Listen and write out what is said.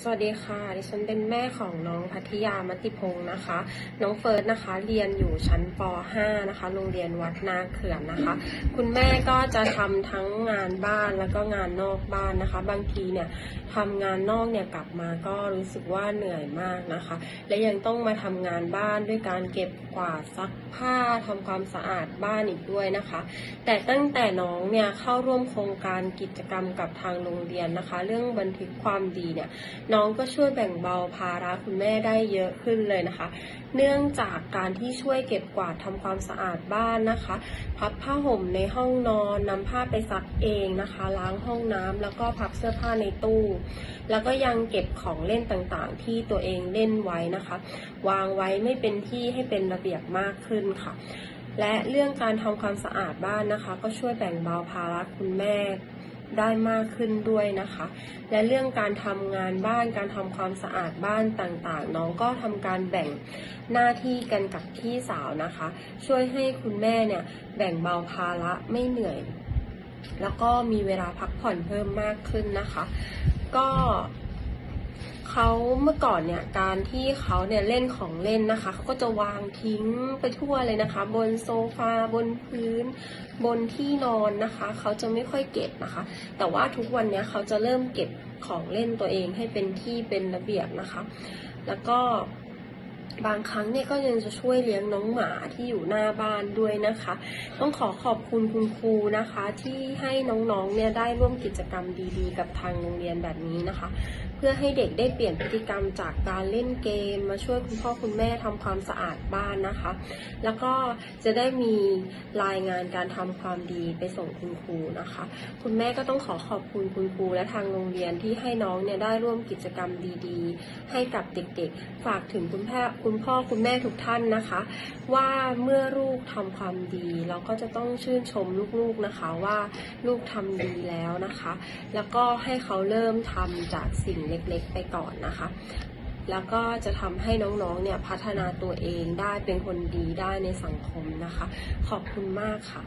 สวัสดีค่ะ ดิฉันเป็นแม่ของน้องพัทยามติพงศ์นะคะ น้องเฟิร์สนะคะ เรียนอยู่ชั้นป .5 นะคะ โรงเรียนวัดนาเขื่อนนะคะ คุณแม่ก็จะทำทั้งงานบ้านแล้วก็งานนอกบ้านนะคะ บางทีเนี่ยทำงานนอกเนี่ยกลับมาก็รู้สึกว่าเหนื่อยมากนะคะ และยังต้องมาทำงานบ้านด้วยการเก็บกวาดซักผ้าทำความสะอาดบ้านอีกด้วยนะคะ แต่ตั้งแต่น้องเนี่ยเข้าร่วมโครงการกิจกรรมกับทางโรงเรียนนะคะ เรื่องบันทึกความดีเนี่ยน้องก็ช่วยแบ่งเบาภาระคุณแม่ได้เยอะขึ้นเลยนะคะ เนื่องจากการที่ช่วยเก็บกวาดทำความสะอาดบ้านนะคะพับผ้าห่มในห้องนอนนำผ้าไปซักเองนะคะ ล้างห้องน้ำแล้วก็พับเสื้อผ้าในตู้ แล้วก็ยังเก็บของเล่นต่างๆ ที่ตัวเองเล่นไว้นะคะ วางไว้ไม่เป็นที่ให้เป็นระเบียบมากขึ้นค่ะ และเรื่องการทำความสะอาดบ้านนะคะ ก็ช่วยแบ่งเบาภาระคุณแม่ ได้มากขึ้นด้วยนะคะ และเรื่องการทำงานบ้านการทำความสะอาดบ้านต่างๆ น้องก็ทำการแบ่งหน้าที่กันกับพี่สาวนะคะ ช่วยให้คุณแม่เนี่ยแบ่งเบาภาระไม่เหนื่อย แล้วก็มีเวลาพักผ่อนเพิ่มมากขึ้นนะคะ ก็ เขาเมื่อก่อนเนี่ยการที่เขาเนี่ยเล่นของเล่นนะคะเขาก็จะวางทิ้งไปทั่วเลยนะคะ บนโซฟาบนพื้น บนที่นอนนะคะเขาจะไม่ค่อยเก็บนะคะ แต่ว่าทุกวันเนี้ยเขาจะเริ่มเก็บของเล่นตัวเองให้เป็นที่เป็นระเบียบนะคะ แล้วก็บางครั้งเนี่ยก็ยังจะช่วยเลี้ยงน้องหมาที่อยู่หน้าบ้านด้วยนะคะ ต้องขอขอบคุณคุณครูนะคะ ที่ให้น้องๆเนี่ยได้ร่วมกิจกรรมดีๆ กับทางโรงเรียนแบบนี้นะคะเพื่อให้เด็กได้เปลี่ยนพฤติกรรมจากการเล่นเกม มาช่วยคุณพ่อคุณแม่ทำความสะอาดบ้านนะคะ แล้วก็จะได้มีรายงานการทำความดีไปส่งคุณครูนะคะ คุณแม่ก็ต้องขอขอบคุณคุณครูและทางโรงเรียนที่ให้น้องเนี่ยได้ร่วมกิจกรรมดีๆ ให้กับเด็กๆ ฝากถึงคุณแม่คุณพ่อคุณแม่ทุกท่านนะคะ ว่าเมื่อลูกทำความดี เราก็จะต้องชื่นชมลูกๆนะคะว่าลูกทำดีแล้วนะคะ แล้วก็ให้เขาเริ่มทำจากสิ่งเล็กๆ ไปก่อนนะคะ แล้วก็จะทำให้น้องๆ เนี่ยพัฒนาตัวเองได้เป็นคนดีได้ในสังคมนะคะ ขอบคุณมากค่ะ